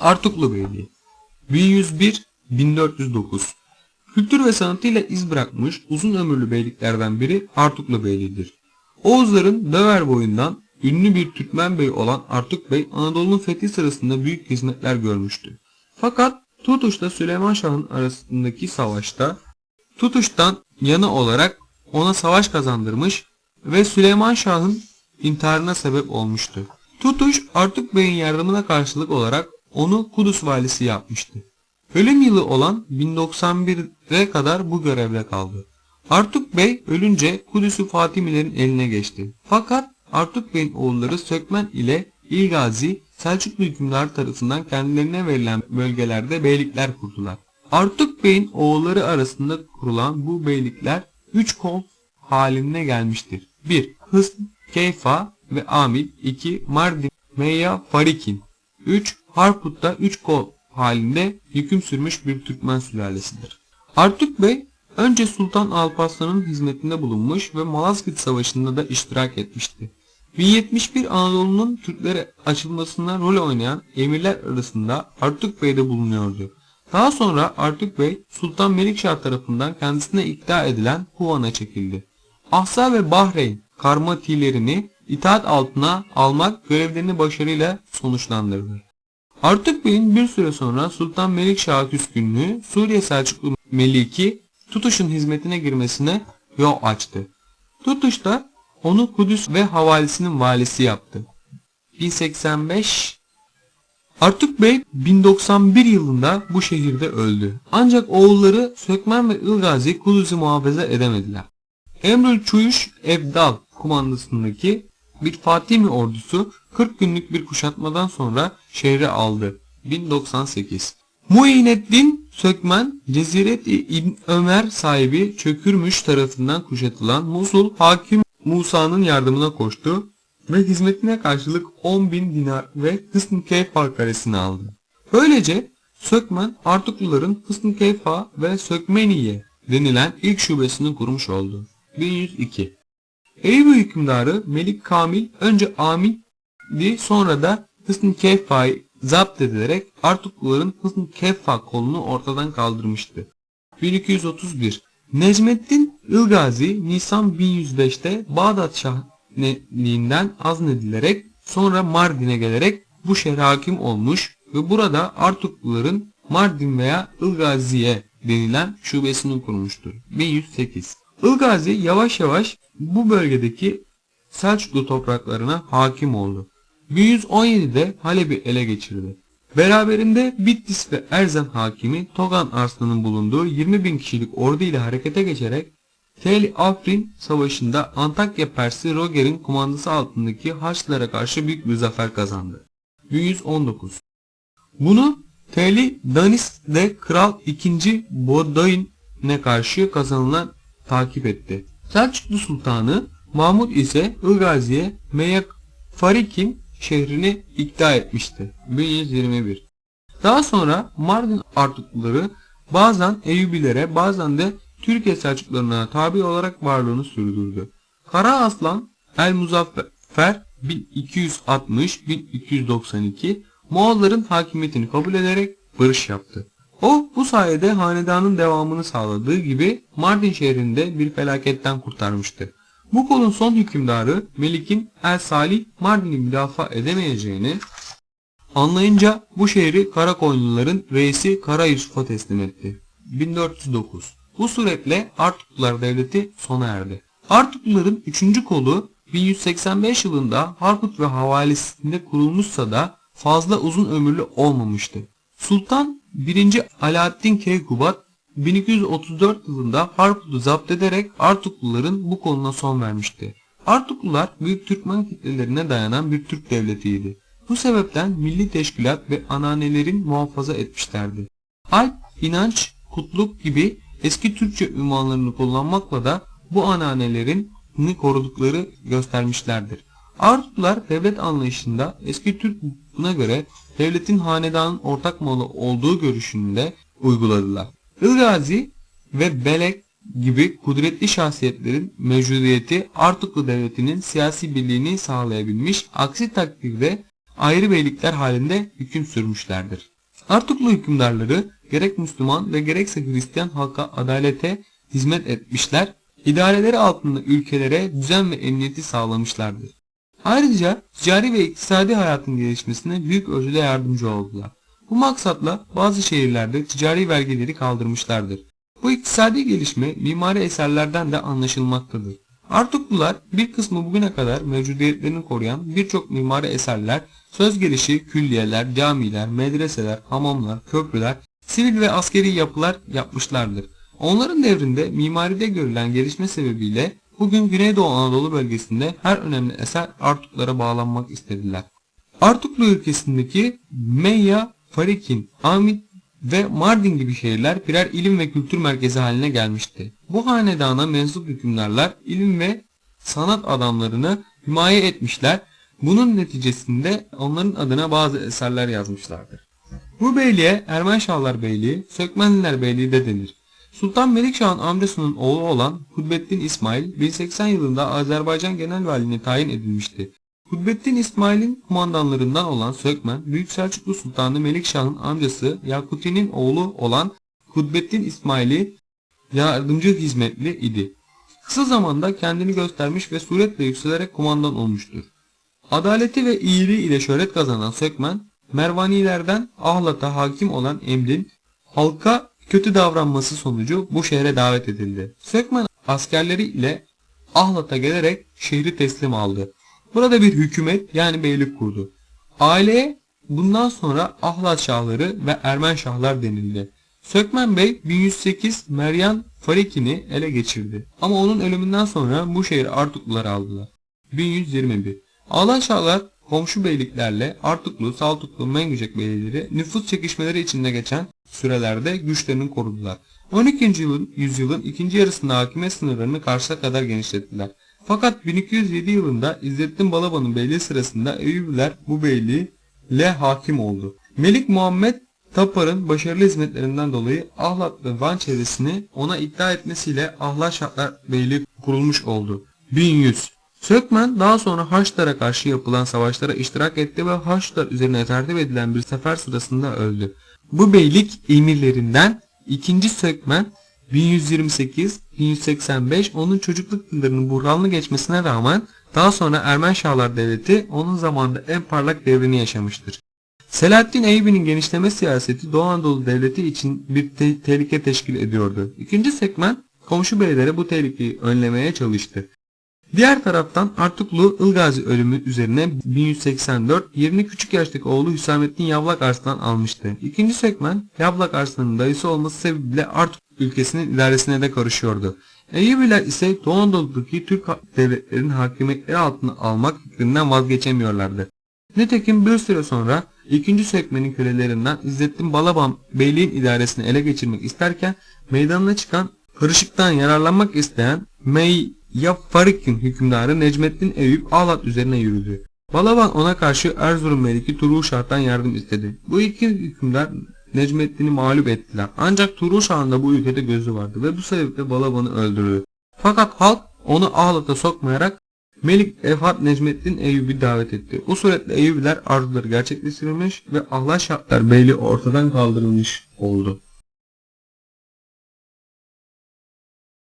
Artuklu Beyliği 1101-1409 Kültür ve sanatıyla iz bırakmış uzun ömürlü beyliklerden biri Artuklu Beyliği'dir. Oğuzların Döver boyundan ünlü bir Türkmen bey olan Artuk Bey Anadolu'nun fethi sırasında büyük hizmetler görmüştü. Fakat Tutuş'la Süleyman Şah'ın arasındaki savaşta Tutuş'tan yana olarak ona savaş kazandırmış ve Süleyman Şah'ın intiharına sebep olmuştu. Tutuş Artuk Bey'in yardımına karşılık olarak onu Kudüs valisi yapmıştı. Ölüm yılı olan 1091'e kadar bu görevde kaldı. Artuk Bey ölünce Kudüs'ü Fatimilerin eline geçti. Fakat Artuk Bey'in oğulları Sökmen ile İlgazi Selçuklu hükümdar tarafından kendilerine verilen bölgelerde beylikler kurdular. Artuk Bey'in oğulları arasında kurulan bu beylikler 3 kol haline gelmiştir. 1. Hısn, Keyfa ve Amil 2. Mardin, Meyya, Farikin 3. Harput'ta 3 kol halinde hüküm sürmüş bir Türkmen sülalesidir. Artuk Bey önce Sultan Alparslan'ın hizmetinde bulunmuş ve Malazgirt Savaşı'nda da iştirak etmişti. 1071 Anadolu'nun Türklere açılmasına rol oynayan emirler arasında Artuk Bey de bulunuyordu. Daha sonra Artuk Bey Sultan Melikşah tarafından kendisine ikna edilen Huvan'a çekildi. Ahsa ve Bahreyn karmatilerini itaat altına almak görevlerini başarıyla sonuçlandırdı. Artuk Bey'in bir süre sonra Sultan Melikşah küskünlüğü Suriye Selçuklu Meliki Tutuş'un hizmetine girmesine yol açtı. Tutuş da onu Kudüs ve havalisinin valisi yaptı. 1085 Artuk Bey 1091 yılında bu şehirde öldü. Ancak oğulları Sökmen ve Ilgazi Kudüs'ü muhafaza edemediler. Emrül Çuyuş Evdal kumandasındaki bir Fatimi ordusu 40 günlük bir kuşatmadan sonra şehri aldı. 1098 Muineddin Sökmen, Ceziret-i İbn Ömer sahibi Çökürmüş tarafından kuşatılan Musul hakim Musa'nın yardımına koştu ve hizmetine karşılık 10 bin dinar ve Hısn Keyfa karesini aldı. Böylece Sökmen Artukluların Hısn Keyfa ve Sökmeniye denilen ilk şubesini kurmuş oldu. 1102 Eyüp hükümdarı Melik Kamil önce Amil'di sonra da Hısn Keyfa'yı zapt edilerek Artukluların Hısn Keyfa kolunu ortadan kaldırmıştı. 1231 Necmettin Ilgazi Nisan 1105'te Bağdat Şahneliğinden azledilerek sonra Mardin'e gelerek bu şehre hakim olmuş ve burada Artukluların Mardin veya Ilgazi'ye denilen şubesini kurmuştur. 1108 Ilgazi yavaş yavaş bu bölgedeki Selçuklu topraklarına hakim oldu. 1117'de Halep'i ele geçirdi. Beraberinde Bitlis ve Erzen hakimi Togan Arslan'ın bulunduğu 20 bin kişilik ordu ile harekete geçerek Tel Afrin Savaşı'nda Antakya Persi Roger'in kumandası altındaki Haçlılara karşı büyük bir zafer kazandı. 1119 Bunu Teli Danis'de Kral II. Bodoin'e karşı kazanılan takip etti. Selçuklu Sultanı Mahmud ise Ilgazi'ye Meyak Farikin şehrini ikna etmişti. 1121 Daha sonra Mardin Artukluları bazen Eyyubilere bazen de Türkiye Selçuklularına tabi olarak varlığını sürdürdü. Kara Aslan El Muzaffer 1260-1292 Moğolların hakimiyetini kabul ederek barış yaptı. O bu sayede hanedanın devamını sağladığı gibi Mardin şehrinde bir felaketten kurtarmıştı. Bu kolun son hükümdarı Melik'in El Salih Mardin'i müdafaa edemeyeceğini anlayınca bu şehri Karakoyunluların reisi Kara Yusuf'a teslim etti. 1409 Bu suretle Artuklular devleti sona erdi. Artukluların 3. kolu 1185 yılında Harput ve havalisinde kurulmuşsa da fazla uzun ömürlü olmamıştı. Sultan 1. Alaaddin Keykubat 1234 yılında Harput'u zapt ederek Artukluların bu koluna son vermişti. Artuklular Büyük Türkmen kitlelerine dayanan bir Türk devletiydi. Bu sebepten milli teşkilat ve ananelerin muhafaza etmişlerdi. Alp, inanç, kutluk gibi eski Türkçe ünvanlarını kullanmakla da bu ananelerin korudukları göstermişlerdir. Artuklular devlet anlayışında eski Türk buna göre devletin hanedanın ortak malı olduğu görüşünde uyguladılar. Ilgazi ve Belek gibi kudretli şahsiyetlerin mevcudiyeti Artuklu devletinin siyasi birliğini sağlayabilmiş, aksi takdirde ayrı beylikler halinde hüküm sürmüşlerdir. Artuklu hükümdarları gerek Müslüman ve gerekse Hristiyan halka adalete hizmet etmişler, idareleri altında ülkelere düzen ve emniyeti sağlamışlardır. Ayrıca ticari ve iktisadi hayatın gelişmesine büyük ölçüde yardımcı oldular. Bu maksatla bazı şehirlerde ticari vergileri kaldırmışlardır. Bu iktisadi gelişme mimari eserlerden de anlaşılmaktadır. Artuklular bir kısmı bugüne kadar mevcudiyetlerini koruyan birçok mimari eserler, söz gelişi külliyeler, camiler, medreseler, hamamlar, köprüler, sivil ve askeri yapılar yapmışlardır. Onların devrinde mimaride görülen gelişme sebebiyle bugün Güneydoğu Anadolu bölgesinde her önemli eser Artuklara bağlanmak istediler. Artuklu ülkesindeki Meyya, Farikin, Amit ve Mardin gibi şehirler birer ilim ve kültür merkezi haline gelmişti. Bu hanedana mensup hükümdarlar ilim ve sanat adamlarını himaye etmişler. Bunun neticesinde onların adına bazı eserler yazmışlardır. Bu beyliğe Ermenşahlar Beyliği, Sökmenliler Beyliği de denir. Sultan Melikşah'ın amcasının oğlu olan Hudbettin İsmail 1080 yılında Azerbaycan Genel Valiliğine tayin edilmişti. Hudbettin İsmail'in kumandanlarından olan Sökmen, Büyük Selçuklu Sultanı Melikşah'ın amcası Yakuti'nin oğlu olan Hudbettin İsmail'i yardımcı hizmetli idi. Kısa zamanda kendini göstermiş ve suretle yükselerek kumandan olmuştur. Adaleti ve iyiliği ile şöhret kazanan Sökmen, Mervanilerden Ahlat'a hakim olan Emrin, halka kötü davranması sonucu bu şehre davet edildi. Sökmen askerleri ile Ahlat'a gelerek şehri teslim aldı. Burada bir hükümet yani beylik kurdu. Aileye bundan sonra Ahlat Şahları ve Ermen Şahlar denildi. Sökmen Bey 1108 Meryan Farikin'i ele geçirdi. Ama onun ölümünden sonra bu şehri Artuklular aldılar. 1121 Ahlat Şahlar komşu beyliklerle Artuklu, Saltuklu, Mengücek beylikleri nüfus çekişmeleri içinde geçen sürelerde güçlerini korudular. 12. Yüzyılın, yüzyılın ikinci yarısında hakimiyet sınırlarını karşıya kadar genişlettiler. Fakat 1207 yılında İzzettin Balaban'ın beyliği sırasında Eyyubiler bu beyliği le hakim oldu. Melik Muhammed Tapar'ın başarılı hizmetlerinden dolayı Ahlat ve Van çevresini ona iddia etmesiyle Ahlat Şahlar Beyliği kurulmuş oldu. 1100 Sökmen daha sonra Haçlılara karşı yapılan savaşlara iştirak etti ve Haçlılar üzerine tertip edilen bir sefer sırasında öldü. Bu beylik emirlerinden ikinci Sökmen 1128-1185 onun çocukluk yıllarının buhranlı geçmesine rağmen daha sonra Ermen Şahlar Devleti onun zamanında en parlak devrini yaşamıştır. Selahaddin Eyyubi'nin genişleme siyaseti Doğu Anadolu Devleti için bir te tehlike teşkil ediyordu. İkinci Sekmen komşu beylere bu tehlikeyi önlemeye çalıştı. Diğer taraftan Artuklu Ilgazi ölümü üzerine 1184 yerini küçük yaştaki oğlu Hüsamettin Yavlak Arslan almıştı. İkinci Sökmen Yavlak Arslan'ın dayısı olması sebebiyle Artuk ülkesinin idaresine de karışıyordu. Eyyubiler ise Doğu Anadolu'daki Türk devletlerinin hakimiyetleri altına almak fikrinden vazgeçemiyorlardı. Nitekim bir süre sonra 2. Sökmen'in kölelerinden İzzettin Balaban beyliğin idaresini ele geçirmek isterken meydanına çıkan karışıktan yararlanmak isteyen Mey Yaffarik'in hükümdarı Necmettin Eyüp Ağlat üzerine yürüdü. Balaban ona karşı Erzurum Meliki Turuşah'tan yardım istedi. Bu iki hükümdar Necmettin'i mağlup ettiler. Ancak Turuşah'ın da bu ülkede gözü vardı ve bu sebeple Balaban'ı öldürdü. Fakat halk onu Ağlat'a sokmayarak Melik Efhat Necmettin Eyyubi davet etti. Bu suretle Eyyubiler arzuları gerçekleştirilmiş ve Allah şartlar beyli ortadan kaldırılmış oldu.